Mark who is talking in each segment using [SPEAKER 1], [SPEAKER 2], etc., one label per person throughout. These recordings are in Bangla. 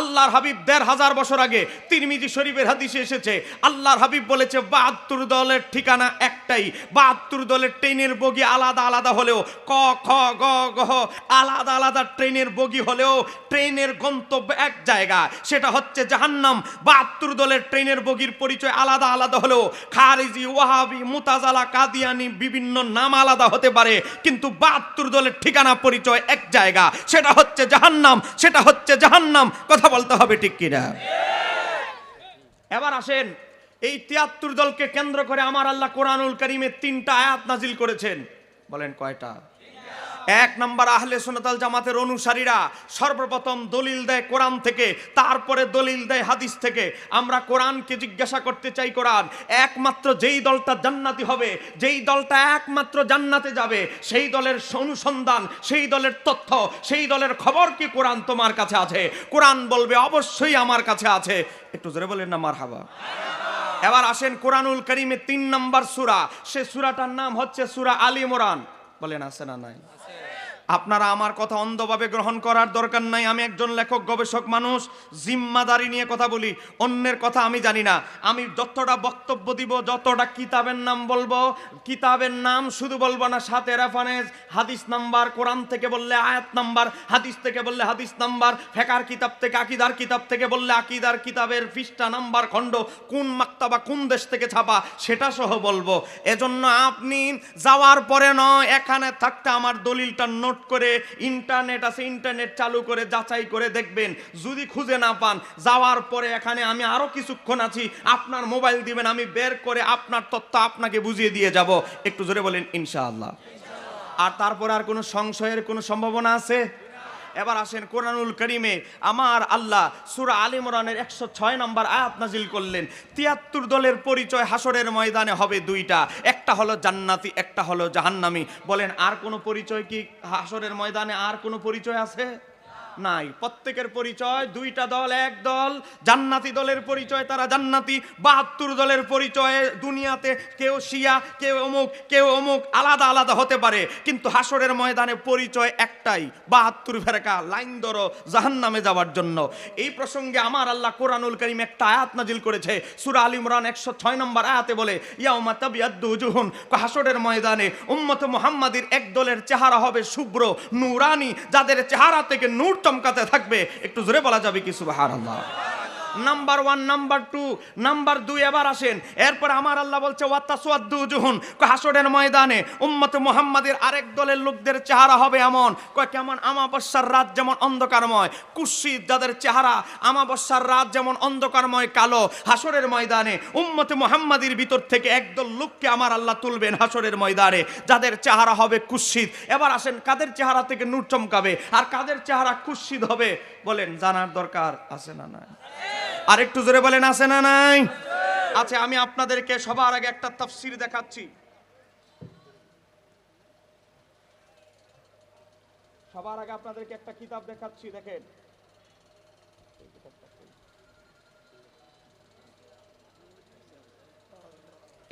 [SPEAKER 1] আল্লাহর হাবিব দেড় হাজার বছর আগে তিরমিজি শরীফের হাদিসে এসেছে, আল্লাহর হাবিব বলেছে, বাহাত্তর দলের ঠিকানা একটাই, বাহাত্তর দলের ট্রেনের বগি আলাদা আলাদা হলেও, ক, খ, গ গ আলাদা আলাদা ট্রেনের বগি হলেও ট্রেনের গন্তব্য এক জায়গা, সেটা হচ্ছে জাহান্নাম। বাহাত্তর দলের ট্রেনের বগির পরিচয় আলাদা আলাদা হলেও খারিজি, ওয়াহাবি, মুতাজালা, কাদিয়ানি বিভিন্ন নাম আলাদা হতে পারে, কিন্তু বাহাত্তর দলের ঠিকানা পরিচয় এক জায়গা, সেটা হচ্ছে জাহান্নাম, সেটা হচ্ছে জাহান্নাম। কথা বলতে হবে ঠিক কিনা? এবার আসেন, এই তিয়াত্তর দলকে কেন্দ্র করে আমার আল্লাহ কোরআনুল করিমের তিনটা আয়াত নাজিল করেছেন। বলেন কয়টা? এক নম্বর আহলে সোনাতাল জামাতের অনুসারীরা সর্বপ্রথম দলিল দেয় কোরআন থেকে, তারপরে দলিল দেয় হাদিস থেকে। আমরা কোরআনকে জিজ্ঞাসা করতে চাই কোরআন, একমাত্র যেই দলটা জান্নাতি হবে, যেই দলটা একমাত্র জান্নাতে যাবে, সেই দলের অনুসন্ধান, সেই দলের তথ্য, সেই দলের খবর কি কোরআন তোমার কাছে আছে? কোরআন বলবে, অবশ্যই আমার কাছে আছে। একটু জোরে বলেন না মার হাবা এবার আসেন কোরআনুল করিমে তিন নম্বর সুরা। সে সুরাটার নাম হচ্ছে সুরা আলী মোরান বলেন, আছে না নাই? আপনারা আমার কথা অন্ধভাবে গ্রহণ করার দরকার নাই। আমি একজন লেখক, গবেষক মানুষ, জিম্মাদারি নিয়ে কথা বলি। অন্যের কথা আমি জানি না। আমি যতটা বক্তব্য দিব, যতটা কিতাবের নাম বলব, কিতাবের নাম শুধু বলব না, সাথে রেফারেন্স হাদিস নাম্বার, কোরআন থেকে বললে আয়াত নাম্বার, হাদিস থেকে বললে হাদিস নাম্বার, ফেকার কিতাব থেকে আকিদার কিতাব থেকে বললে আকিদার কিতাবের পৃষ্ঠা, নাম্বার, খণ্ড, কোন মাক্তাবা, কোন দেশ থেকে ছাপা, সেটা সহ বলব। এজন্য আপনি যাওয়ার পরে নয়, এখানে থাকতে আমার দলিলটা নোট করে ইন্টারনেট আছে, ইন্টারনেট চালু করে, যাচাই করে দেখবেন। যদি খুঁজে না পান, যাওয়ার পরে এখানে আমি আরও কিছুক্ষণ আছি, আপনার মোবাইল দিবেন, আমি বের করে আপনার তথ্য আপনাকে বুঝিয়ে দিয়ে যাব। একটু জোরে বলেন, ইনশাআল্লাহ। আর তারপর আর কোনো সংশয়ের কোনো সম্ভাবনা আছে? এবার আসেন কোরআনুল করিমে। আমার আল্লাহ সুরা আলিমরানের একশো ছয় নম্বর আয়াত নাজিল করলেন, তিয়াত্তর দলের পরিচয় হাসরের ময়দানে হবে দুইটা, একটা হলো জান্নাতি, একটা হলো জাহান্নামি। বলেন, আর কোনো পরিচয় কি হাসরের ময়দানে আর কোনো পরিচয় আছে? নাই। প্রত্যেকের পরিচয়, দুইটা দল, এক দল। জান্নাতি দলের পরিচয়, তারা জান্নাতি। বাহাত্তর দলের পরিচয়ে দুনিয়াতে কেউ শিয়া, কেউ অমুক কেউ অমুক, আলাদা আলাদা হতে পারে। কিন্তু হাসরের ময়দানে পরিচয় একটাই, বাহাত্তর ফেরকা, লাইন ধরো জাহান নামে যাওয়ার জন্য। এই প্রসঙ্গে আমার আল্লাহ কোরআনুল করিম একটা আয়াত নাজিল করেছে। সুরা আল ইমরান একশো ছয় নম্বর আয়াতে বলে, ইয়াউমা তাবিয়াদ্দু উজুহুন হাসরের ময়দানে উম্মত মুহাম্মাদির এক দলের চেহারা হবে শুভ্র, নুরানি, যাদের চেহারা থেকে নূর চমকাতে থাকবে। একটু জোরে বলা যাবে কি সুবহানাল্লাহ? Number one number two number দুই এবার আসেন। এরপর আমার আল্লাহ বলছে ওয়াত্তাসুয়াদ্দু জুহুন। হাসরের ময়দানে উম্মতে মুহাম্মাদের আরেক দলের লোকদের চেহারা হবে এমন। কয়, কেমন আমাবস্যার রাত যেমন অন্ধকারময় কুৎসিত যাদের চেহারা আমাবস্যার রাত যেমন অন্ধকারময়, কালো। হাসরের ময়দানে উম্মতে মুহাম্মাদির ভিতর থেকে একদল লোককে আমার আল্লাহ তুলবেন হাসরের ময়দানে, যাদের চেহারা হবে কুৎসিত এবার আসেন, কাদের চেহারা থেকে নূর চমকাবে? আর কাদের চেহারা কুৎসিত হবে? বলেন, জানার দরকার আছে না না আর একটু জোরে বলেন, আছে না নাই? আচ্ছা আমি আপনাদেরকে সবার আগে একটা তাফসির দেখাচ্ছি। সবার আগে আপনাদেরকে একটা কিতাব দেখাচ্ছি, দেখেন।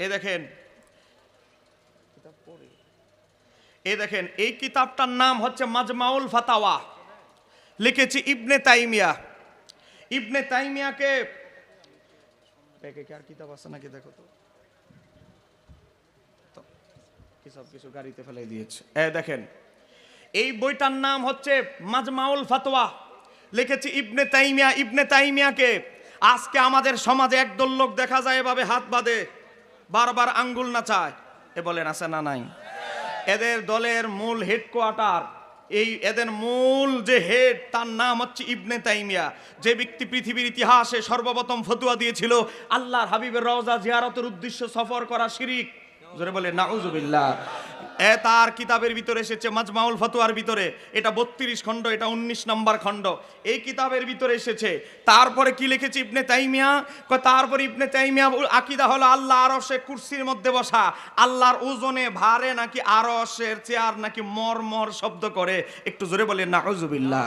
[SPEAKER 1] এ দেখেন। এ দেখেন, এই কিতাবটার নাম হচ্ছে মাজমাউল ফাতাওয়া। লিখেছি ইবনে তাইমিয়া। ইবনে তাইমিয়াকে ব্যাগে কি আর কিতাব আছে নাকি দেখো তো, সব কিছু গাড়িতে ফেলে দিয়েছে। এ দেখেন এই বইটার নাম হচ্ছে মাজমাউল ফাতোয়া লিখেছি ইবনে তাইমিয়া ইবনে তাইমিয়াকে আজকে আমাদের সমাজে একদল লোক দেখা যায় এভাবে হাত বাঁধে বারবার আঙ্গুল নাচায়। এ বলেন আছে না নাই? এদের দলের মূল হেডকোয়ার্টার এই এদের মূল যে হেড, তার নাম হচ্ছে ইবনে তাইমিয়া। যে ব্যক্তি পৃথিবীর ইতিহাসে সর্বপ্রথম ফতুয়া দিয়েছিল, আল্লাহর হাবিবের রওজা জিয়ারতের উদ্দেশ্য সফর করা শিরিক। জোরে বলে, নাউজুবিল্লাহ। এ তার কিতাবের ভিতরে এসেছে মাজমাউল ফতুয়ার ভিতরে। এটা বত্রিশ খণ্ড, এটা উনিশ নম্বর খণ্ড। এই কিতাবের ভিতরে এসেছে। তারপরে কি লিখেছে ইবনে তাইমিয়া? তারপরে ইবনে তাইমিয়া আকিদা হলো আল্লাহ আরশে কুরসির মধ্যে বসা। আল্লাহর ওজনে ভারে নাকি আরশের চেয়ার নাকি মর মর শব্দ করে। একটু জোরে বলে নাউজুবিল্লাহ।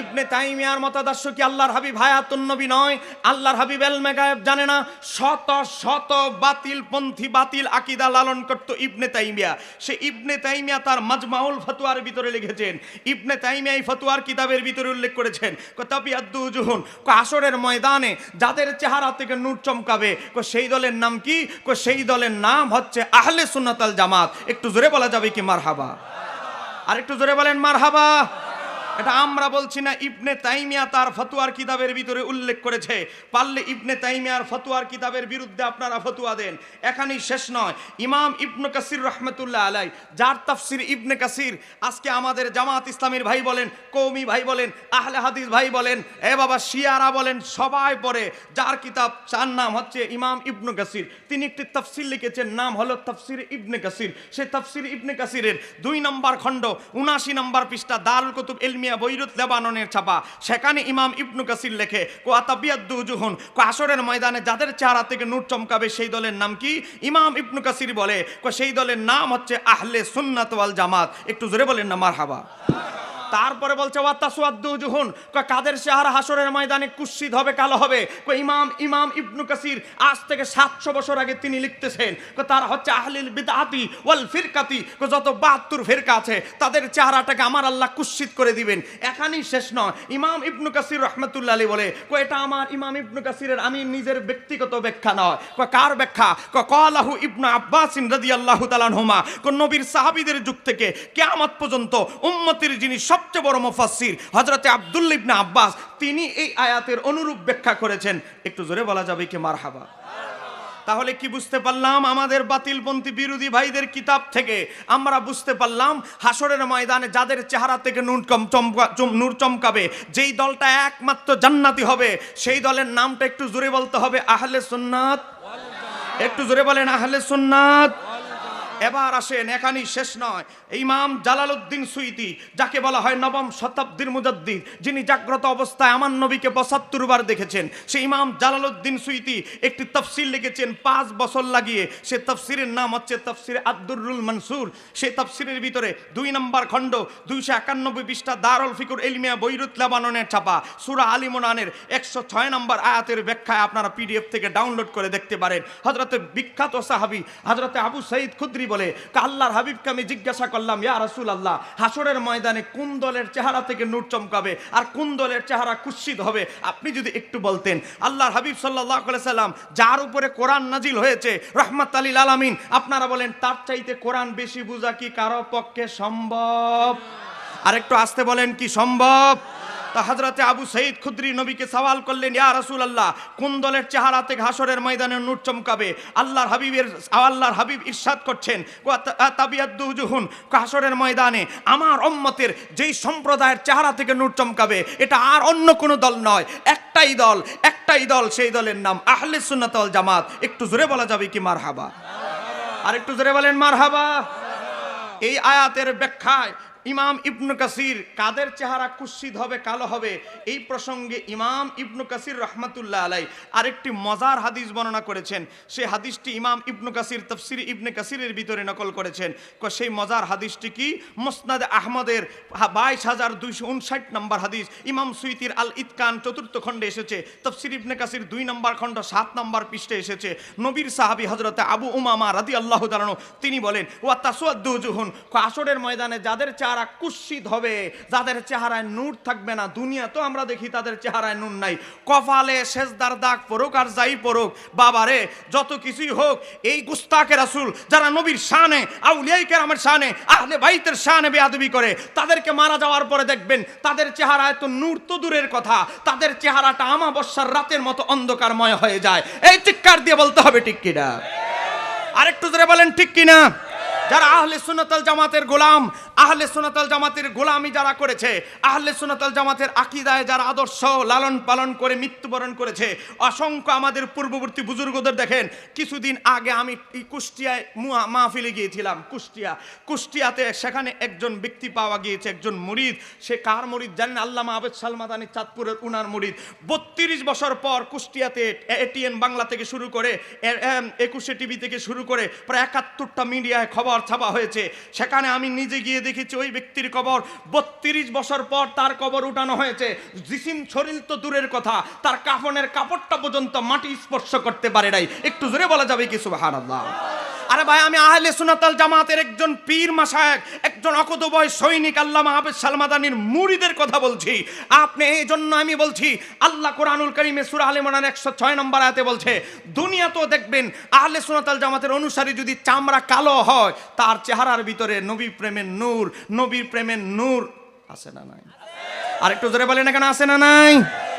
[SPEAKER 1] ইবনে তাইমিয়ার মতাদর্শ কি আল্লাহর হাবিব হায়াতুন নবী নয়? আল্লাহর হাবিব এলমে গায়েব জানে না? শত শত বাতিল পন্থী বাতিল আকিদা লালন করত ইবনে তাইমিয়া। সে ইবনে তাইমিয়া তার মাজমাউল ফতুয়ার ভিতরে লিখেছেন। ইবনে তাইমিয়া এই ফতুয়ার কিতাবের ভিতরে উল্লেখ করেছেন। তাবিয়াদ্দু জুহুন আসরের ময়দানে যাদের চেহারা থেকে নূর চমকাবে। কো সেই দলের নাম কি? কো সেই দলের নাম হচ্ছে আহলে সুন্নাতাল জামাত। একটু জোরে বলা যাবে কি মারহাবা? আর একটু জোরে বলেন মারহাবা? এটা আমরা বলছি না, ইবনে তাইমিয়া তার ফতুয়ার কিতাবের ভিতরে উল্লেখ করেছে। পারলে ইবনে তাইমিয়ার ফতুয়ার কিতাবের বিরুদ্ধে আপনারা ফতুয়া দেন। এখানেই শেষ নয়। ইমাম ইবনে কাসির রহমতুল্লাহ আলাই যার তাফসির ইবনে কাসির, আজকে আমাদের জামাত ইসলামীর ভাই বলেন কৌমি ভাই বলেন, আহলে হাদিস ভাই বলেন, এ বাবা শিয়ারা বলেন, সবাই পড়ে, যার কিতাব, যার নাম হচ্ছে ইমাম ইবনু কাসির। তিনি একটি তফসির লিখেছেন, নাম হলো তফসির ইবনে কাসির। সেই তফসির ইবনে কাসিরের দুই নম্বর খণ্ড, উনাশি নম্বর পৃষ্ঠা, দারুল কুতুব এলমিয়া বৈরুত লেবাননের ছাপা। সেখানে ইমাম ইবনু কাসির লেখে, কো আতাবিয়াদ্দু জুহুন ময়দানে যাদের চেহারা থেকে নূর চমকাবে সেই দলের নাম কি? ইমাম ইবনু কাসির বলে সেই দলের নাম হচ্ছে আহলে সুন্নাত ওয়াল জামাত একটু জোরে বলেন না, মারহাবা। তারপরে বলছে ওয়াত্তাসুয়াদ্দুজুহুন কাদের চেহারা হাসরের ময়দানে কুৎসিত হবে, কালো হবে? ইমাম ইমাম ইবনু কাসির আজ থেকে সাতশো বছর আগে তিনি লিখতেছেন তারা হচ্ছে আহলিল বিদআতি ওয়াল ফিরকাতি। যত বাহাত্তর ফিরকা আছে, তাদের চেহারাটাকে আমার আল্লাহ কুৎসিত করে দিবেন। এখানেই শেষ নয়। ইমাম ইবনু কাসির রহমতুল্লাহ আলী বলে, কয়, এটা আমার ইমাম ইবনু কাসিরের, আমি নিজের ব্যক্তিগত ব্যাখ্যা নয়। কয়, কার ব্যাখ্যা? কয় কালাহু ইবনু আব্বাসিন রাদিয়াল্লাহু তাআলা আনহুমা। কয়, নবীর সাহাবীদের যুগ থেকে কিয়ামত পর্যন্ত উম্মতের যিনি সবচেয়ে বড় মুফাসসির হযরতে আব্দুল্লাহ ইবনে আব্বাস, তিনি এই আয়াতের অনুরূপ ব্যাখ্যা করেছেন। একটু জোরে বলা যাবে কি মারহাবা? তাহলে কি বুঝতে পারলাম আমাদের বাতিলপন্থী বিরোধী ভাইদের কিতাব থেকে? আমরা বুঝতে পারলাম হাসরের ময়দানে যাদের চেহারা থেকে নূর কম চমকা, চম- নূর চমকাবে, যেই দলটা একমাত্র জান্নাতি হবে, সেই দলের নামটা একটু জোরে বলতে হবে আহলে সুন্নাত। একটু জোরে বলেন আহলে সুন্নাত। এবার আসেন, এখানেই শেষ নয়। ইমাম জালালউদ্দিন সুইতি, যাকে বলা হয় নবম শতাব্দীর মুজাদ্দিদ, যিনি জাগ্রত অবস্থায় আমার নবীকে পঁচাত্তর বার দেখেছেন। সেই ইমাম জালালউদ্দিন সুইতি একটি তফসিল লিখেছেন, পাঁচ বছর লাগিয়ে। সে তফসিরের নাম হচ্ছে তফসির আব্দুরুল মনসুর। সে তফসিরের ভিতরে দুই নম্বর খণ্ড, দুইশো একানব্বই পৃষ্ঠা দারুল ফিকুর এলমিয়া বৈরুত লেবাননের ছাপা। সুরা আলিমোনানের একশো ছয় নম্বর আয়াতের ব্যাখ্যায় আপনারা পিডিএফ থেকে ডাউনলোড করে দেখতে পারেন। হজরতে বিখ্যাত সাহাবি হজরতে আবু সঈদ খুদ্রি বলে, "কা আল্লাহর হাবিবকে আমি জিজ্ঞাসা করলাম, ইয়া রাসূল আল্লাহ হাসরের ময়দানে কোন দলের চেহারা থেকে নূর চমকাবে আর কোন দলের চেহারা কুৎসিত হবে? আপনি যদি একটু বলতেন, আল্লাহর হাবিব সাল্লাহ সাল্লাম, যার উপরে কোরআন নাজিল হয়েছে, রহমত আলীল আলামিন, আপনারা বলেন, তার চাইতে কোরআন বেশি বোঝা কি কারও পক্ষে সম্ভব? আর একটু আসতে বলেন, কি সম্ভব? তা আবু সঈদ খুদ্রি নবীকে সওয়াল করলেন, ইয়া রাসূল আল্লাহ কোন দলের চেহারা থেকে হাসরের ময়দানে নূর চমকাবে? আল্লাহর হাবিবের, আল্লাহর হাবিব ইরশাদ করছেন তাবিয়াদ্দুজুহুন হাসরের ময়দানে আমার উম্মতের যেই সম্প্রদায়ের চেহারা থেকে নূর চমকাবে, এটা আর অন্য কোনো দল নয়, একটাই দল একটাই দল, সেই দলের নাম আহলে সুন্নাত ওয়াল জামাত। একটু জোরে বলা যাবে কি মারহাবা? আর একটু জোরে বলেন মারহাবা? এই আয়াতের ব্যাখ্যায় ইমাম ইবনু কাসির, কাদের চেহারা কুৎসিত হবে, কালো হবে? এই প্রসঙ্গে ইমাম ইবনু কাসির রহমতুল্লাহ আলাই আরেকটি মজার হাদিস বর্ণনা করেছেন। সেই হাদিসটি ইমাম ইবনু কাসির, তফসির ইবনে কাসিরের ভিতরে নকল করেছেন। সেই মজার হাদিসটি কি? মোসনাদ আহমদের বাইশ হাজার দুইশো উনষাট নম্বর হাদিস। ইমাম সুইতির আল ইতকান চতুর্থ খণ্ডে এসেছে। তফসির ইবনে কাসির দুই নম্বর খণ্ড, সাত নম্বর পৃষ্ঠে এসেছে। নবীর সাহাবি হজরতে আবু উমামা রাদি আল্লাহ তিনি বলেন, ওয়া তাসুয়াদ্দুজুহুন আসরের ময়দানে যাদের চেহারা কুৎসিত হবে, যাদের চেহারায় নূর থাকবে না, দুনিয়া তো আমরা দেখি তাদের চেহারায় নূর নাই। কপালে শেষদার দাগ পড়ুক আর যাই পড়ুক, বাবারে, যত কিছুই হোক, এই গুস্তাকে রাসূল যারা নবীর শানে, আউলিয়াই কেরামের শানে, আহলে বাইতের শানে বেয়াদবি করে, তাদেরকে মারা যাওয়ার পরে দেখবেন তাদের চেহারায় তো নূর তো দূরের কথা, তাদের চেহারাটা আমাবস্যার রাতের মতো অন্ধকারময় হয়ে যায়। এই চিৎকার দিয়ে বলতে হবে ঠিক কিনা? আরেকটু ধরে বলেন ঠিক কিনা? যারা আহলে সুনাতাল জামাতের গোলাম আহলে সোনাতাল জামাতের গোলামি যারা করেছে, আহলে সোনাতাল জামাতের আকিদায় যারা আদর্শ লালন পালন করে মৃত্যুবরণ করেছে, অসংখ্য আমাদের পূর্ববর্তী বুজুর্গদের দেখেন, কিছুদিন আগে আমি কুষ্টিয়ায় মাহফিলে গিয়েছিলাম, কুষ্টিয়া। কুষ্টিয়াতে সেখানে একজন ব্যক্তি পাওয়া গিয়েছে, একজন মুরিদ। সে কার মুরিদ জানেন? আল্লামা আবেদ সালমাদানি চাঁদপুরের উনার মুরিদ। বত্রিশ বছর পর কুষ্টিয়াতে এটিএন বাংলা থেকে শুরু করে একুশে টিভি থেকে শুরু করে, প্রায় একাত্তরটা মিডিয়ায় খবর ছাপা হয়েছে। সেখানে আমি নিজে গিয়ে দেখেছি ওই ব্যক্তির কবর। বত্রিশ বছর পর তার কবর উঠানো হয়েছে। জিসিম শরীর তো দূরের কথা। তার কাফনের কাপড়টা পর্যন্ত মাটি স্পর্শ করতে পারে নাই। একটু জোরে বলা যাবে কি, সুবহানাল্লাহ? আরে ভাই, আমি আহলে সুনাতাল জামাতের একজন পীর মাসায়েক একজন অকদবয় সৈনিক, আল্লাহ মাহবুব সালমাদানির মুরিদের কথা বলছি। আপনি এই জন্য আমি বলছি, আল্লাহ কোরআনুল করিমে সূরা আলে ইমরান 106 নম্বর আয়াতে বলছে দুনিয়া তো দেখবেন আহলে সুনাতাল জামাতের অনুসারী যদি চামড়া কালো হয়, তার চেহারার ভিতরে নবী প্রেমের নূর নবীর প্রেমের নূর আছে না নাই? আর একটু জোরে বলেন এখানে আছে না নাই?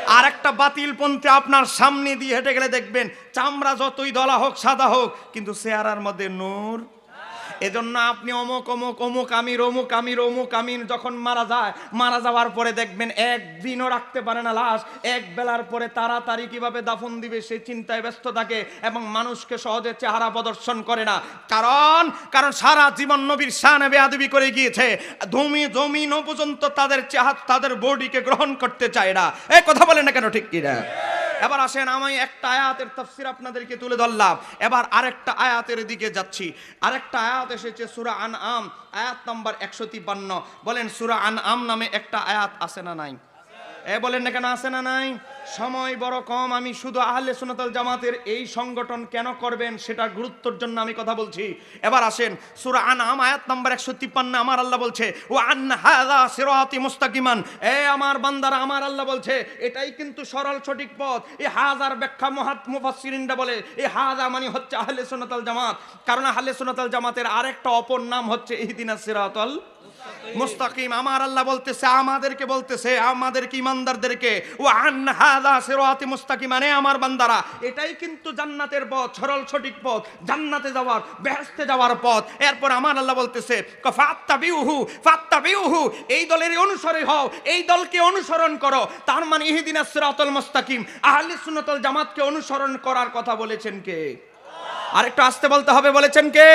[SPEAKER 1] আর একটা বাতিল পন্থে আপনার সামনে দিয়ে হেঁটে গেলে দেখবেন চামড়া যতই দলা হোক, সাদা হোক, কিন্তু চেহারার মধ্যে নূর এজন্য আপনি অমুক অমুক অমুক আমির অমুক আমির অমুক আমির যখন মারা যায়, মারা যাওয়ার পরে দেখবেন একদিনও রাখতে পারে না লাশ। এক বেলার পরে তাড়াতাড়ি কীভাবে দাফন দিবে সে চিন্তায় ব্যস্ত থাকে এবং মানুষকে সহজে চেহারা প্রদর্শন করে না। কারণ কারণ সারা জীবন নবীর শানে বেয়াদবি করে গিয়েছে। ধমি জমিনও পর্যন্ত তাদের চেহারা, তাদের বডিকে গ্রহণ করতে চায় না। এই কথা বলেন না কেন ঠিক কিনা? এবার আসেন, আমি একটা আয়াতের তাফসির আপনাদেরকে তুলে ধরলাম। এবার আরেকটা আয়াতের দিকে যাচ্ছি। আরেকটা আয়াত এসেছে সুরা আন আম আয়াত নাম্বার একশো বলেন আন আম নামে একটা আয়াত আসে না নাই? এ বলেন না কেন, আছে না নাই? সময় বড় কম, আমি শুধু আহলে সুনাতাল জামাতের এই সংগঠন কেন করবেন সেটা গুরুত্বর জন্য আমি কথা বলছি। এবার আসেন, সূরা আনআম, আয়াত নাম্বার 153 আমার আল্লাহ বলছে ও আন হাযা সিরাতি মুস্তাকিমান। এ আমার বান্দারা, আমার আল্লাহ বলছে, এটাই কিন্তু সরল সঠিক পথ। এই হাজার ব্যাখ্যা মহাত মুফাসসিরিনরা বলে এই হাযা মানে হচ্ছে আহলে সুনাতাল জামাত। কারণ আহলে সুনাতাল জামাতের আরেকটা অপর নাম হচ্ছে ইহদিনাস সিরাতাল মুস্তাকিম, আমার আল্লাহ বলতেছে, আমাদেরকে বলতেছে, আমাদেরকে, ইমানদারদেরকে ও আন হাদা সিরাতি মুস্তাকিম মানে আমার বান্দারা। এটাই কিন্তু জান্নাতের পথ, সরল সঠিক পথ, জান্নাতে যাওয়ার, বেহেশতে যাওয়ার পথ। এরপর আমার আল্লাহ বলতেছে ফাত্তাবিউহু ফাত্তাবিউহু, এই দলের অনুসরী হও, এই দলকে অনুসরণ করো। তার মানে ইহদিনাস সিরাতাল মুস্তাকিম, আহলে সুন্নাতুল জামাতকে অনুসরণ করার কথা বলেছেন কে? আরেকটু আসতে বলতে হবে, বলেছেন কে?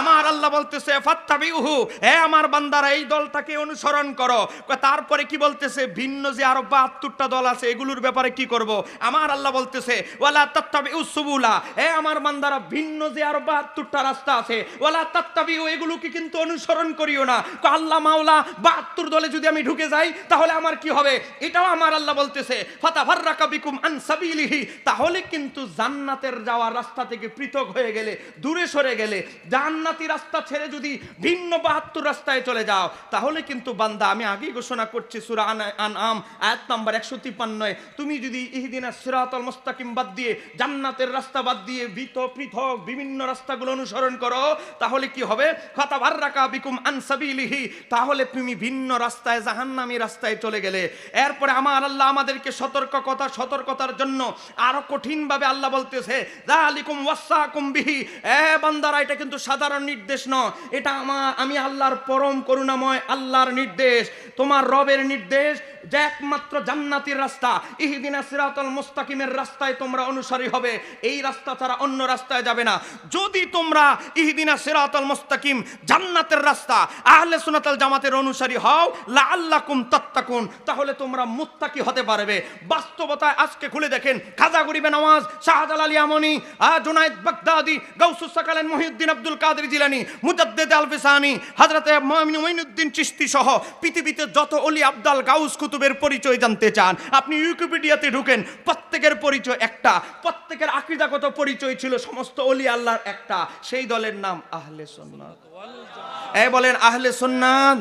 [SPEAKER 1] আমার আল্লাহ বলতেছে, ফাত্তাবিউহু, হে আমার বান্দারা, এই দলটাকে অনুসরণ করো। তারপরে কি বলতেছে, ভিন্ন যে আরও বাহাত্তরটা দল আছে, এগুলোর ব্যাপারে কি করব? আমার আল্লাহ বলতেছে, ওয়ালা তাত্তাবিউ সুবুলা, হে আমার বান্দারা, ভিন্ন যে আরও বাহাত্তরটা রাস্তা আছে, ওয়ালা তাত্তাবিউ, এগুলোকে কিন্তু অনুসরণ করিও না। আল্লাহ মাওলা, বাহাত্তর দলে যদি আমি ঢুকে যাই, তাহলে আমার কি হবে? এটাও আমার আল্লাহ বলতেছে, ফাতাফাররাকা বিকুম আন সাবিলিহি, তাহলে কিন্তু জান্নাতের যাওয়ার রাস্তা থেকে পৃথক হয়ে গেলে, দূরে সরে গেলে জান্নাতি রাস্তা ছেড়ে যদি ভিন্ন বাহাত্তর রাস্তায় চলে যাও, তাহলে কিন্তু বান্দা, আমি আগেই ঘোষণা করছি সুরা আন আম আয়াত নাম্বার একশো তিপ্পান্নয়, তুমি যদি ইহদিনা সিরাতল মুস্তাকিম বাদ দিয়ে, জান্নাতের রাস্তা বাদ দিয়ে বিত পৃথক বিভিন্ন রাস্তাগুলো অনুসরণ করো, তাহলে কি হবে? কথা ভার রাখা বিকুম আনসাবিলিহি তাহলে তুমি ভিন্ন রাস্তায়, জাহান্নামী রাস্তায় চলে গেলে। এরপরে আমার আল্লাহ আমাদেরকে সতর্ক কথা সতর্কতার জন্য আরও কঠিনভাবে আল্লাহ বলতেছে জালিকুম ওয়াসাকুম বিহি। এ বান্দারা, এটা কিন্তু সাধারণ নির্দেশ নয়। এটা আমার আমি আল্লাহর পরম করুণাময় আল্লাহর নির্দেশ। তোমার রবের নির্দেশ যে একমাত্র জান্নাতির রাস্তা, ইহদিনা সিরাতাল মুস্তাকিমের রাস্তায় তোমরা অনুসারী হবে। এই রাস্তা ছাড়া অন্য রাস্তায় যাবে না। যদি তোমরা ইহদিনা সিরাতাল মুস্তাকিম জান্নাতের রাস্তা, আহলে সুনাতাল জামাতের অনুসারী হও, লাআল্লাকুম তাত্তাকুন, তাহলে তোমরা মুত্তাকি হতে পারবে। বাস্তবতায় আজকে খুলে দেখেন, খাজা গরিবে নওয়াজ, শাহজালাল ইয়ামনি জুনায়েদ বাগদাদি, গাউসুস সাকালেন মহিউদ্দিন আব্দুল কাদের জিলানি, মুজাদ্দেদ আলফিসানি হযরতে মুমিন মুইনুদ্দিন চিশতি সহ পৃথিবীতে যত অলি আব্দাল গাউস কুতুবের পরিচয় জানতে চান, আপনি উইকিপিডিয়াতে ঢুকেন, প্রত্যেকের পরিচয় একটা, প্রত্যেকের আকৃদাগত পরিচয় ছিল সমস্ত অলি আল্লাহর একটা, সেই দলের নাম আহলে সুন্নাত। এই বলেন আহলে সুন্নাত,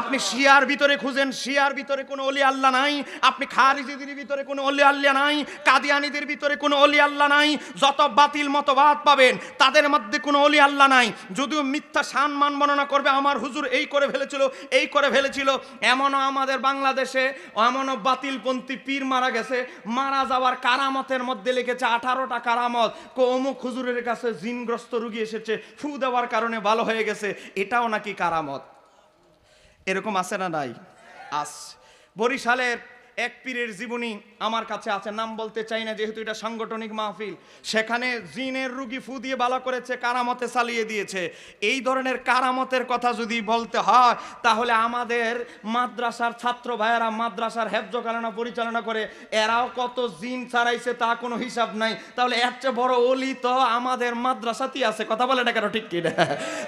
[SPEAKER 1] আপনি শিয়ার ভিতরে খুঁজেন, শিয়ার ভিতরে কোনো অলি আল্লাহ নাই, আপনি খারিজিদের ভিতরে কোনো অলি আল্লাহ নাই, কাদিয়ানিদের ভিতরে কোনো অলি আল্লাহ নাই, যত বাতিল মতবাদ পাবেন, তাদের মধ্যে কোনো অলি আল্লাহ নাই। যদিও মিথ্যা সান মান বর্ণনা করবে, আমার হুজুর এই করে ফেলেছিল, এই করে ফেলেছিল, এমনও আমাদের বাংলাদেশে এমনও বাতিলপন্থী পীর মারা গেছে, মারা যাওয়ার কারামতের মধ্যে লিখেছে আঠারোটা কারামত, কো হুজুরের কাছে জিনগ্রস্ত রুগী এসেছে, ফু দেওয়ার কারণে ভালো হয়ে গেছে, এটাও নাকি কারামত? এরকম আছে না নাই? আস বরিশালের এক পীরের জীবনী আমার কাছে আছে। নাম বলতে চাই না, যেহেতু এটা সাংগঠনিক মাহফিল। সেখানে জিনের রুগী ফু দিয়ে বালা করেছে, কারামতে চালিয়ে দিয়েছে। এই ধরনের কারামতের কথা যদি বলতে হয়, তাহলে আমাদের মাদ্রাসার ছাত্র ভাইয়েরা, মাদ্রাসার হেফজ কালানা পরিচালনা করে, এরাও কত জিন ছাড়াইছে তা কোনো হিসাব নাই। তাহলে এর চেয়ে বড় অলি তো আমাদের মাদ্রাসাতেই আছে। কথা বলে না কেন ঠিক কি না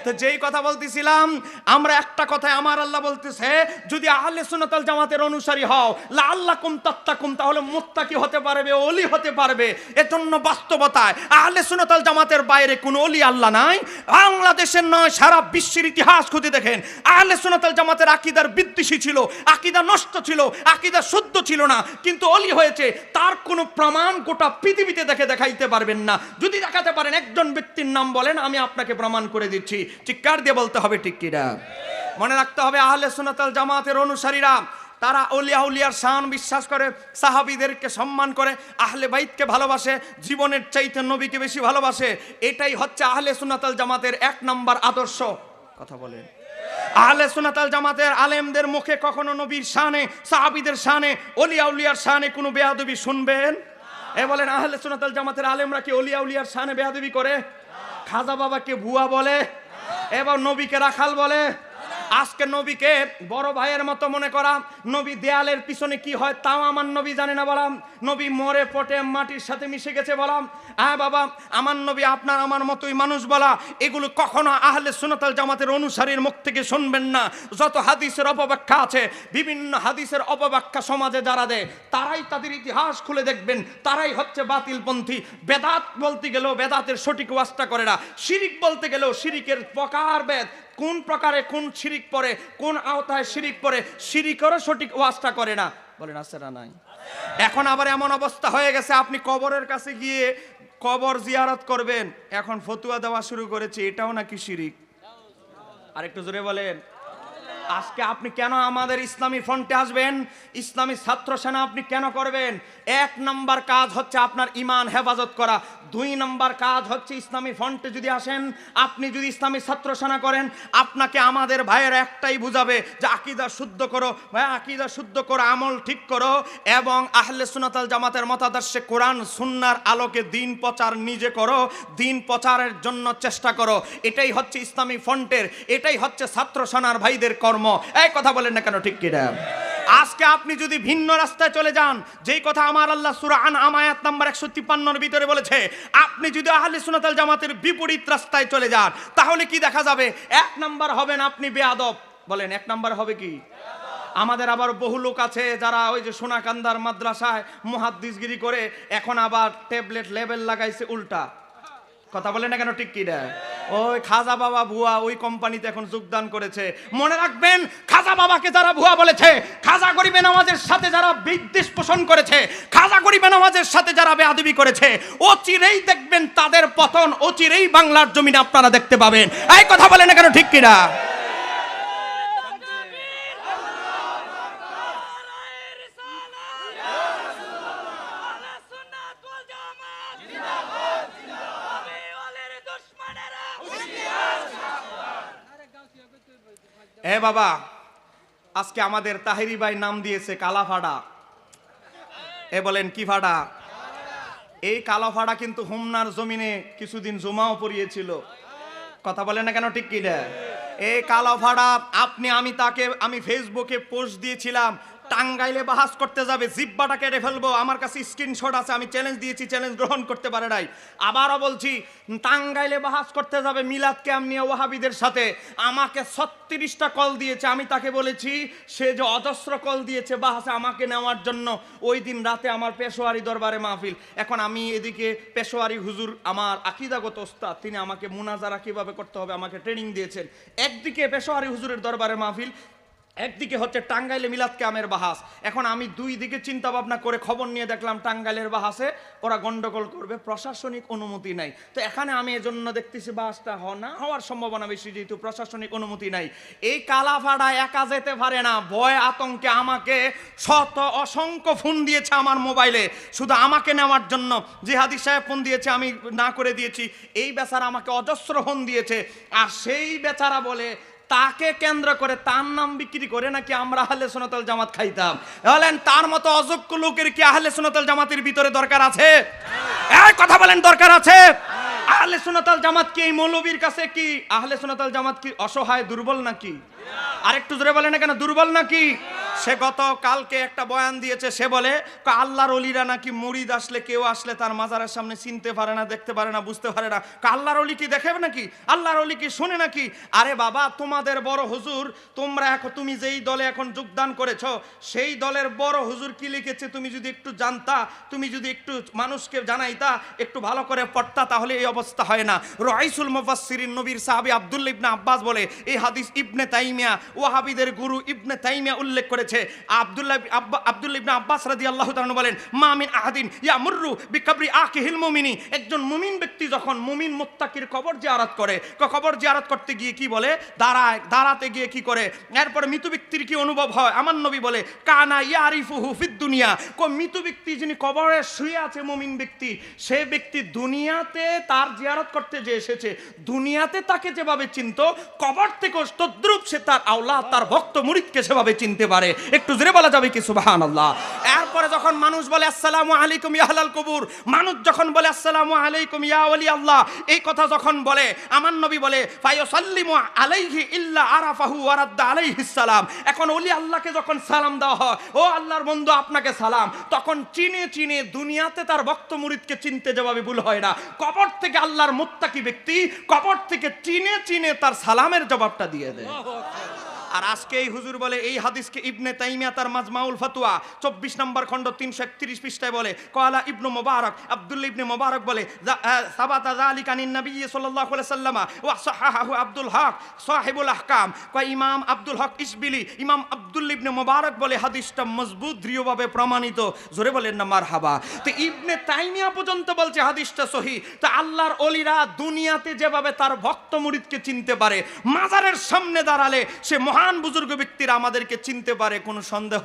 [SPEAKER 1] তো যেই কথা বলতেছিলাম, আমরা একটা কথায় আমার আল্লাহ বলতেছে, যদি আহলে সুন্নাতাল জামাতের অনুসারী হও লা আল্লাহ কুম তাত্তাকুম, তাহলে মুত্তাকি হতে পারবে অলি হতে পারবে। এজন্য বাস্তবতায় আহলে সুনতাল জামাতের বাইরে কোনো অলি আল্লাহ নাই। বাংলাদেশের নয়, সারা বিশ্বের ইতিহাস খুঁজে দেখেন। আহলে সুনতাল জামাতের আকিদার বিদ্বেষী ছিল, আকিদা নষ্ট ছিল, আকিদা শুদ্ধ ছিল না। কিন্তু অলি হয়েছে, তার কোনো প্রমাণ গোটা পৃথিবীতে দেখে দেখাইতে পারবেন না। যদি দেখাতে পারেন, একজন ব্যক্তির নাম বলেন, আমি আপনাকে প্রমাণ করে দিচ্ছি। চিৎকার দিয়ে বলতে হবে ঠিক কিনা? মনে রাখতে হবে আহলে সুনতাল জামাতের অনুসারীরা তারা অলিয়া উলিয়ার শান বিশ্বাস করে, সাহাবিদেরকে সম্মান করে, আহলে বাইতকে ভালোবাসে, জীবনের চাইতে নবীকে বেশি ভালোবাসে। এটাই হচ্ছে আহলে সুনাতাল জামাতের এক নম্বর আদর্শ। কথা বলেন। আহলে সুনাতাল জামাতের আলেমদের মুখে কখনো নবীর শানে, সাহাবিদের শানে, অলিয়া উলিয়ার শানে কোনো বেয়াদবি শুনবেন? এ বলেন, আহলে সুনাতাল জামাতের আলেমরা কি অলিয়া উলিয়ার শানে বেয়াদবি করে? খাজা বাবাকে ভুয়া বলে? এবার নবীকে রাখাল বলে? আজকে নবীকে বড় ভাইয়ের মতো মনে করা। নবী দেয়ালের পিছনে কি হয় তাও আমার নবী জানে না বলাম। নবী মরে পটে মাটির সাথে মিশে গেছে বলাম। হ্যাঁ বাবা, আমার নবী আপনার আমার মতোই মানুষ বলা। এগুলো কখনো আহলে সুনতাল জামাতের অনুসারীর মুখ থেকে শুনবেন না। যত হাদিসের অপব্যাখ্যা আছে, বিভিন্ন হাদিসের অপব্যাখ্যা সমাজে যারা দেয়, তারাই তাদের ইতিহাস খুলে দেখবেন। তারাই হচ্ছে বাতিলপন্থী। বেদাত বলতে গেলেও বেদাতের সঠিক ওয়াজটা করে না। শিরিক বলতে গেলেও শিরিকের প্রকার বেদ। কোন প্রকারে কোন শিরিক পরে, কোন আওতায় শিরিক পরে, শিরিকেরও সঠিক ওয়াজটা করে না। বলেন আসেরা নাই? এখন আবার এমন অবস্থা হয়ে গেছে, আপনি কবরের কাছে গিয়ে কবর জিয়ারত করবেন, এখন ফতুয়া দেওয়া শুরু করেছে, এটাও নাকি শিরিক? আরেকটু জোরে বলেন। আজকে আপনি কেন আমাদের ইসলামী ফ্রন্টে আসবেন? ইসলামী ছাত্র সেনা আপনি কেন করবেন? এক নাম্বার কাজ হচ্ছে আপনার ইমান হেফাজত করা। দুই নাম্বার কাজ হচ্ছে ইসলামী ফ্রন্টে যদি আসেন, আপনি যদি ইসলামী ছাত্র সেনা করেন, আপনাকে আমাদের ভাইয়ের একটাই বুঝাবে যে আকিদা শুদ্ধ করো। ভাই আকিদা শুদ্ধ করো, আমল ঠিক করো এবং আহলে সুনাতাল জামাতের মতাদর্শে কোরআন, সুন্নার আলোকে দিন প্রচার নিজে করো, দিন প্রচারের জন্য চেষ্টা করো। এটাই হচ্ছে ইসলামী ফ্রন্টের, এটাই হচ্ছে ছাত্র সেনার ভাইদের কর্ম এই কথা বলেন না কেন ঠিক কিনা? আজকে আপনি যদি ভিন্ন রাস্তায় চলে যান, যেই কথা আমার আল্লাহ সুরা আন আমায়াত নাম্বার একশো তিপ্পান্নর ভিতরে বলেছে, আপনি যদি আহলে সুনাতাল জামাতের বিপরীত রাস্তায় চলে যান, তাহলে কি দেখা যাবে? এক নাম্বার হবেন আপনি বেয়াদব বলেন, এক নাম্বার হবে কি? আমাদের আবার বহু লোক আছে যারা ওই যে সোনাকান্দার মাদ্রাসায় মহাদ্দিসগিরি করে, এখন আবার ট্যাবলেট লেবেল লাগাইছে, উল্টা। কথা বলে না কেন? ঠিক কি না? ওই খাজা বাবা ভুয়া, ওই কোম্পানিতে এখন যোগদান করেছে। মনে রাখবেন, খাজা বাবাকে যারা ভুয়া বলেছে, খাজা গরিবে নামাজের সাথে যারা বিদ্বেষ পোষণ করেছে, খাজা গরিবে নামাজের সাথে যারা বেআদবি করেছে, ও চিরেই দেখবেন তাদের পতন, ও চিরেই বাংলার জমিনে আপনারা দেখতে পাবেন। এই কথা বলে না কেন? ঠিক কিনা বাবা, আজকে আমাদের তাহিরি ভাই নাম দিয়েছে কালা ফাড়া এ বলেন, কি ফাড়া? এই কালাফাড়া কিন্তু হোমনার জমিনে কিছুদিন জমাও পড়িয়েছিল। কথা বলে না কেন, ঠিক কি এই এই কালাফাড়া, আপনি, আমি তাকে, আমি ফেসবুকে পোস্ট দিয়েছিলাম টাঙ্গাইলে বাহাস করতে যাবে, জিব্বাটা কেটে ফেলব, আমার কাছে স্ক্রিনশট আছে, আমি চ্যালেঞ্জ দিয়েছি চ্যালেঞ্জ গ্রহণ করতে পারে নাই। আবারও বলছি, টাঙ্গাইলে বাহাস করতে যাবে মিলাদ ক্যাম নিয়ে ওহাবিদের সাথে। আমাকে ছত্রিশটা কল দিয়েছে, আমি তাকে বলেছি, সে যে অজস্র কল দিয়েছে বাহাসে আমাকে নেওয়ার জন্য, ওই দিন রাতে আমার পেশোয়ারি দরবারে মাহফিল। এখন আমি এদিকে পেশোয়ারি হুজুর, আমার আকিদাগত ওস্তাদ, তিনি আমাকে মুনাজারা কীভাবে করতে হবে, আমাকে ট্রেনিং দিয়েছেন। একদিকে পেশোয়ারি হুজুরের দরবারে মাহফিল একদিকে হচ্ছে টাঙ্গাইলে মিলাদ ক্যামের বাহাস। এখন আমি দুই দিকে চিন্তা ভাবনা করে খবর নিয়ে দেখলাম টাঙ্গাইলের বাহাসে ওরা গন্ডগোল করবে, প্রশাসনিক অনুমতি নাই। তো এখানে আমি এজন্য দেখতেছি বাসটা হ না হওয়ার সম্ভাবনা বেশি, যেহেতু প্রশাসনিক অনুমতি নাই। এই কালাফাড়া একা যেতে পারে না, ভয় আতঙ্কে আমাকে শত অসংখ্য ফোন দিয়েছে আমার মোবাইলে। শুধু আমাকে নেওয়ার জন্য, জিহাদি সাহেব ফোন দিয়েছে, আমি না করে দিয়েছি। এই বেচারা আমাকে অজস্র ফোন দিয়েছে। আর সেই বেচারা বলে তাকে কেন্দ্র করে তার নাম বিক্রি করে নাকি আমরা আহলে সোনাতল জামাত খাইতাম? বলেন, তার মতো অযোগ্য লোকের কি আহলে সোনাতল জামাতের ভিতরে দরকার আছে? এই কথা বলেন, দরকার আছে? আহলে সোনাতল জামাত কি এই মৌলবীর কাছে কি আহলে সোনাতল জামাত কি অসহায়, দুর্বল নাকি? আরেকটু জোরে বলে না কেন? দুর্বল নাকি? সে গত কালকে একটা বয়ান দিয়েছে, সে বলে আল্লাহর অলিরা নাকি মুরিদ আসলে, কেউ আসলে তার মাজারের সামনে চিনতে পারে না, দেখতে পারে না, বুঝতে পারে না। আল্লাহর অলি কি দেখে নাকি? আল্লাহর অলি কি শুনে নাকি? আরে বাবা, তোমাদের বড় হুজুর, তোমরা এখন, তুমি যেই দলে এখন যোগদান করেছ, সেই দলের বড় হুজুর কি লিখেছে, তুমি যদি একটু জানতা, তুমি যদি একটু মানুষকে জানাইতা, একটু ভালো করে পড়তা, তাহলে এই অবস্থা হয় না। রাইসুল মুফাসসিরিন নবীর সাহাবী আব্দুল্লাহ ইবনে আব্বাস বলে, এই হাদিস ইবনে তাইমিয়া, ওয়াহাবিদের গুরু ইবনে তাইমিয়া উল্লেখ করেছে। আব্দুল্লাহ আব্বা ইবনে আব্বাস রাদিয়াল্লাহু তাআলা বলেন, মা মিন আহাদিন ইয়ামুররু বিকবরি আকিহিল মুমিনি। একজন মুমিন ব্যক্তি যখন মুমিন কবর জিয়ারত করে কবর জিয়ারত করতে গিয়ে কি বলে? দাঁড়ায়, দাঁড়াতে গিয়ে কি করে? মৃত ব্যক্তির কি অনুভব হয়? আমার নবী বলে, কানা ইয়ারিফুহু ফিদ দুনিয়া। কো মৃত ব্যক্তি যিনি কবরে শুয়ে আছে মুমিন ব্যক্তি, সে ব্যক্তি দুনিয়াতে তার জিয়ারত করতে যে এসেছে, দুনিয়াতে তাকে যেভাবে চিনত, কবর থেকে তদ্রুপ সে তার আওলা তার ভক্ত মুরিদকে সেভাবে চিনতে পারে। একটু জোরে বলা যাবে কি? সুবাহান আল্লাহ এরপরে যখন মানুষ বলে, আসসালামু আলাইকুম ইয়া আহলাল কবুর, মানুষ যখন বলে, আসসালামু আলাইকুম ইয়া ওয়ালি আল্লাহ, এই কথা যখন বলে, আমার নবী বলে, ফায়ুসাল্লিমু আলাইহি ইল্লা আরাফাহু ওয়া রাদ্দা আলাইহিস সালাম, এখন ওলি আল্লাহকে যখন সালাম দেওয়া হয়, ও আল্লাহর বন্ধু, আপনাকে সালাম, তখন চিনে চিনে দুনিয়াতে তার ভক্ত মুরিদকে চিনতে যেভাবে ভুল হয় না। কবর থেকে আল্লাহর মুত্তাকি ব্যক্তি কবর থেকে চিনে চিনে তার সালামের জবাবটা দিয়ে দেয়। আর আজকে এই হুজুর বলে, এই হাদিসকে ইবনে তাইমিয়া তার মাজমাউল ফাতুয়া, চব্বিশ নম্বর খণ্ড তিনশো একত্রিশ পৃষ্ঠায় বলে। কয়লা ইবনু মোবারক, আব্দুল্লাহ ইবনে মোবারক বলে সাবাতা যালিকা নিন নবী সাল্লামা, ওয়া আব্দুল হক সাহিবুল আহকাম। কয়, ইমাম আব্দুল হক ইসবিলি ইমাম আব্দুল ইবনে মোবারক বলে, হাদিসটা মজবুত, দৃঢ়ভাবে প্রমাণিত। জোরে বলেন না, মারহাবা। তো ইবনে তাইমিয়া পর্যন্ত বলছে, হাদিসটা সহি। তা আল্লাহর অলিরা দুনিয়াতে যেভাবে তার ভক্ত মুরিদকে চিনতে পারে, মাজারের সামনে দাঁড়ালে সে মহান বুজুর্গ ব্যক্তিরা আমাদেরকে চিনতে পারে, কোনো সন্দেহ?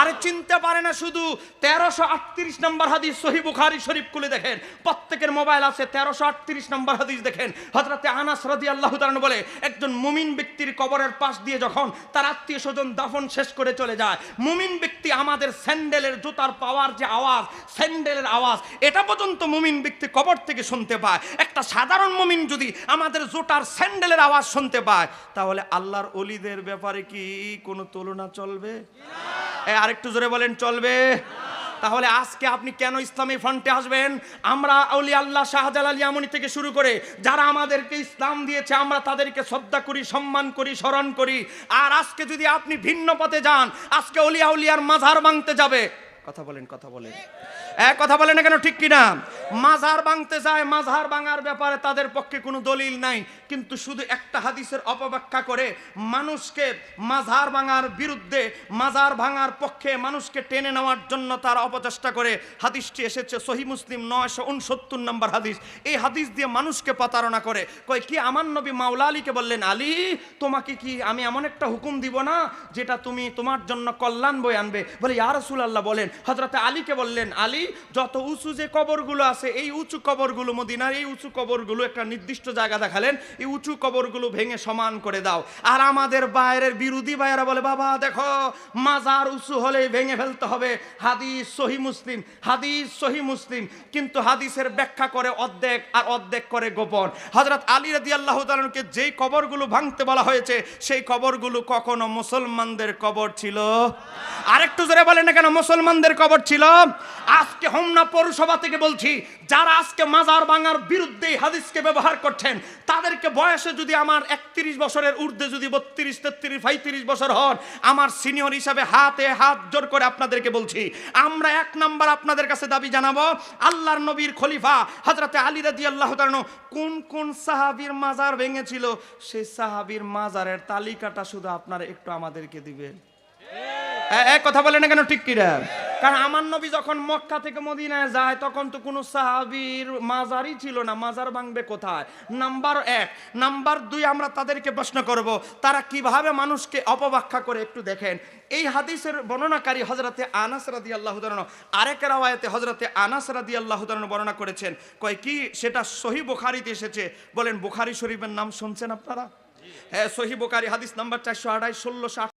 [SPEAKER 1] আরে চিনতে পারে না শুধু। তেরোশো আটত্রিশ নম্বর হাদিস সহি বুখারি শরীফ খুলে দেখেন। প্রত্যেকের মোবাইল আছে, তেরোশো আটত্রিশ নম্বর হাদিস দেখেন। হজরতে আনাস রাদি আল্লাহ বলে, একজন মুমিন ব্যক্তির কবরের পাশ দিয়ে যখন তার আত্মীয় স্বজন দাফন শেষ করে চলে যায়, মুমিন ব্যক্তি আমাদের স্যান্ডেলের জুতার পাওয়ার যে আওয়াজ, স্যান্ডেলের আওয়াজ, এটা পর্যন্ত মুমিন ব্যক্তি কবর থেকে শুনতে পায়। একটা সাধারণ মুমিন যদি আমাদের জুতার স্যান্ডেলের আওয়াজ শুনতে পায়, তাহলে আল্লাহর অলিদের ব্যাপারে কি কোনো তুলনা চলবে? আরেকটু জোরে বলেন, চলবে। তাহলে আজকে আপনি কেন ইসলামী ফ্রন্টে আসবেন? আমরা আউলি আল্লাহ শাহজালাল ইয়ামনি থেকে শুরু করে যারা আমাদেরকে ইসলাম দিয়েছে, আমরা তাদেরকে শ্রদ্ধা করি, সম্মান করি, স্মরণ করি। আর আজকে যদি আপনি ভিন্ন পথে যান, আজকে অলিয়া উলিয়ার মাঝার ভাঙতে যাবে। কথা বলেন কথা বলেন। এক কথা বলেন না কেন, ঠিক কিনা? মাঝার ভাঙতে যায় মাঝার ভাঙার ব্যাপারে তাদের পক্ষে কোনো দলিল নাই। কিন্তু শুধু একটা হাদিসের অপব্যাখ্যা করে, মানুষকে মাঝার ভাঙার বিরুদ্ধে, মাজার ভাঙার পক্ষে মানুষকে টেনে নেওয়ার জন্য তার অপচেষ্টা করে। হাদিসটি এসেছে সহি মুসলিম নয়শো উনসত্তর নম্বর হাদিস। এই হাদিস দিয়ে মানুষকে প্রতারণা করে। কয়, কি আমার নবী মাওলা আলীকে বললেন, আলী, তোমাকে কি আমি এমন একটা হুকুম দিব না, যেটা তুমি তোমার জন্য কল্যাণ বই আনবে? বলে, ইয়া আল্লাহ বলেন। হযরতে আলীকে বললেন, আলী, যত উঁচু যে কবরগুলো আছে, এই উঁচু কবরগুলো, মদিনার এই উঁচু কবরগুলো একটা নির্দিষ্ট জায়গা দেখালেন, এই উঁচু কবরগুলো ভেঙে সমান করে দাও। আর আমাদের বাইরের বিরোধী ভাইয়েরা বলে, বাবা, দেখো, মাজার উঁচু হলে ভেঙে ফেলতে হবে। হাদিস সহি মুসলিম, হাদিস সহি মুসলিম, কিন্তু হাদিসের ব্যাখ্যা করে অর্ধেক আর অর্ধেক করে গোপন। হজরত আলী রাদি আল্লাহ তালকে যেই কবরগুলো ভাঙতে বলা হয়েছে, সেই কবরগুলো কখনো মুসলমানদের কবর ছিল আরেকটু জোরে বলেন না কেন মুসলমানদের কবর ছিল। আজকে হোমনা পৌরসভা থেকে বলছি, যারা আজকে মাজার ভাঙার বিরুদ্ধে হাদিসকে ব্যবহার করছেন, তাদেরকে বয়সে যদি আমার একত্রিশ বছরের ঊর্ধ্বে যদি বত্রিশ, তেত্রিশ, পঁয়ত্রিশ বছর হন, আমার সিনিয়র হিসাবে হাতে হাত জোর করে আপনাদেরকে বলছি, আমরা এক নাম্বার আপনাদের কাছে দাবি জানাব, আল্লাহর নবীর খলিফা হজরতে আলী রাদি আল্লাহ কোন কোন সাহাবীর মাজার ভেঙেছিল, সেই সাহাবীর মাজারের তালিকাটা শুধু আপনারা একটু আমাদেরকে দিবেন। এক কথা বলে না কেন, ঠিক কিরা কারণ আমার নবী যখন মক্কা থেকে মদিনায় যায়, তখন তো কোনো সাহাবীর মাজারই ছিল না। মাজার ভাঙবে কোথায়? নাম্বার এক। নাম্বার দুই, আমরা তাদেরকে প্রশ্ন করব, তারা কীভাবে মানুষকে অপব্যাখ্যা করে একটু দেখেন। এই হাদিসের বর্ণনাকারী হজরতে আনাস রাদি আল্লাহ আরেক রাওয়ায়তে হজরতে আনাস রাদি আল্লাহ বর্ণনা করেছেন। কয় কি, সেটা সহি বুখারিতে এসেছে। বলেন, বুখারি শরীফের নাম শুনছেন আপনারা? হ্যাঁ সহি বুখারি, হাদিস নাম্বার চারশো আড়াই ষোলোশো